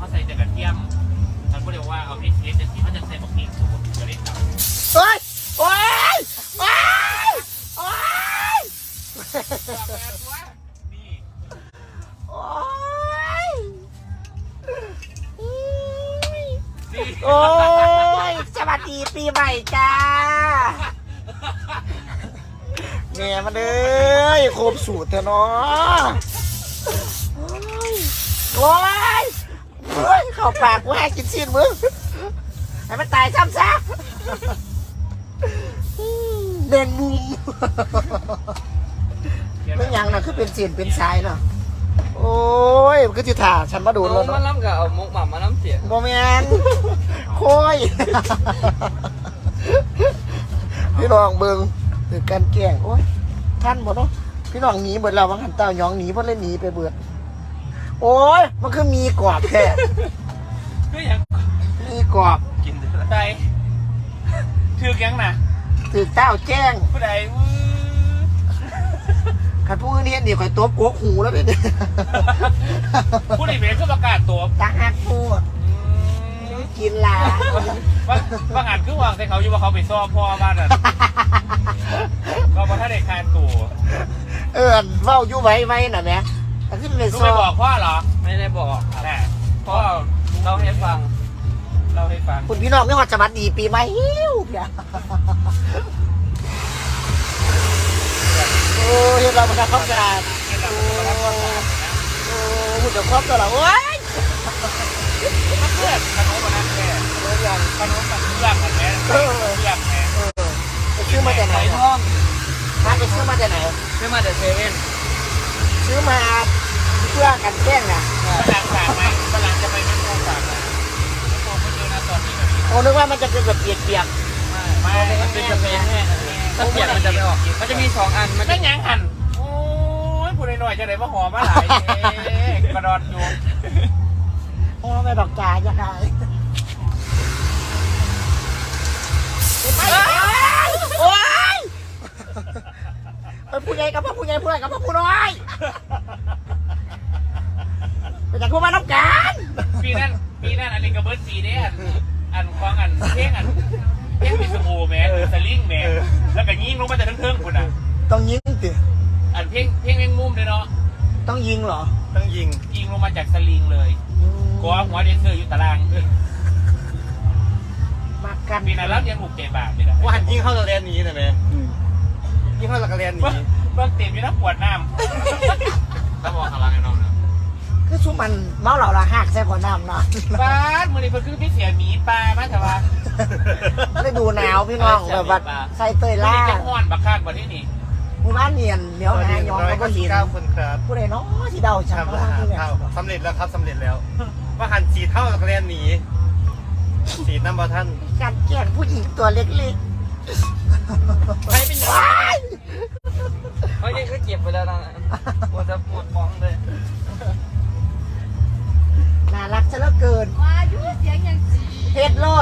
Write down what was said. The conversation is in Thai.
เขาใส่แต่กระเทียมท่านก็เรียกว่าเอาพริกเล็กแต่ที่เขาจะใส่บักพริกสูตรจะได้ตับโอ้ยโอ้ยโอ้ยโอ้ยนี่โอ้ยนี่โอ้ยสวัสดีปีใหม่จ้าแม่มาเลยครบสูตรเถอะเนาะโอ้ย โอ้ยโอ้ยเข้าปากกูให้กินชิ้นมึงให้มันตายซ้ำซะเด่นมุมไม่ยังนะคือเป็นเสียนเป็นสายเนาะโอ้ยมันก็จะถ่าฉันมาดูเอาแล้วมาเนาะล้ำกับเอามุกหม่ำมาล้ำเสียงโมแมนโค้ยพี่น้องเบิงถือการแกล้งโอ้ยท่านหมดเนาะพี่น้องหนีเบิดเราบางหันเต้ายองหนีเพราะเล่นหนีไปเบิด โอ้ยมันคือมีกรอบแท้ก็ยังมีกรอบกินได้ถือยังนะถือเต้าแจ้งผู้ใดวื้อขันผู้อื่นเห็นนี่ข่อยตัวโกกหูแล้วเด้ผู้ใดเป็นก็ประกาศตัวตักหักพูดกินลาว่าว่าอ่านคือวางใส่เขาอยู่ว่าเขาไปซ้อมพ่อบ้านอะก็มาถ้าได้คานตัวเออเว้าอยู่ไว้ไว้น่ะแม่ แต่ขึ้นไปรู้ซ้ไปอมบอกพ่อเหรอไม่ได้บอกครับแต่พ่อเราให้ฟังเล่าให้ฟังคุณพี่น้องไม่ว่าจะมาดีปีใหม่ฮิ้วอย่าโอ้ยเราเป็นการครอบครัวโอ้หุ่นจะครอบตัวเราโอ้ยเพื่อนขนมมันนั่นแค่โอ้ยยังขนมมันเรื่องกันแม่เรื่องแม่เออไปซื้อมาจากไหนไข่ท่องฮะไปซื้อมาจากไหนไม่มาแต่เซเว่น ซื้อมาเพื่อกันแกล้งนะฝรั่งฝากไหมฝรั่งจะไปไม่โกงฝากไหมไม่โกงไม่เจอนะตอนนี้แบบนี้โอ้นึกว่ามันจะเป็นแบบเปียกไม่มันเป็นสเปรย์แห้งถ้าเปียกมันจะไม่ออก มันจะมีสองอัน มันนั่จะนยังหันโอ้ยผู้ใดหน่อยจะได้มาหอมมาหลายกระดอนอยู่ๆโอ้ไม่ดอกจ่ายยังไง กับพ่อผู้ใหญ่ผู้ใหญ่กับพ่อผู้น้อยไปจากพวกมาน้ำกันปีนั้นปีนั้นอันนี้ก็เบิร์ดปีเด้อันอันคลองอันเพ่งอันเพ่งมีสบู่แมนสลิงแมนแล้วก็ยิงลงมาแต่ทั้งเทิงคุณอะต้องยิงติอันเพ่งเพ่งแมงมุมเลยเนาะต้องยิงเหรอ ต้องยิงยิงลงมาจากสลิงเลยกอหัวเดนเซอร์อยู่ตารางมากันปีนั้นรับยังบุกเจ็บบาทเลยนะว่าหันยิงเข้าตะเรียนนี้นะแม่ยิงเข้าตะเรียนนี้ เบิ่งเต็มอยู่นะปวดน้ำถ้ามองข้างล่างไอ้น้องนะคือซุมมันเมาเหล่าละหักแซ่บกว่าน้ำเนาะบ้านมือนี้เพิ่นคือพี่เสียหมีปลามาแต่ว่าได้ดูหนาวพี่น้องแบบว่าใส่เตยมือล่านี้จะห้อนบักคาดกว่าที่นี่หมู่บ้านเนียนเหนียวหนายองก็บ่เห็นเก้าคนครับผู้ใดเนาะที่เดาฉันทำว่าอาหารที่เนี่ยเท่าสำเร็จแล้วครับสำเร็จแล้วว่าหันจีเท่ากับเรียนหนีสีน้ำบอท่านการแกล้งผู้หญิงตัวเล็ก ใครเป็นหยังๆว้ายเฮ้ยนี่ก็เก็บไปแล้วนะปวดจะปวดมองเลย น่ารักซะเหลือเกิน ว่าอยู่เสียงอย่างสี เฮ็ดโลด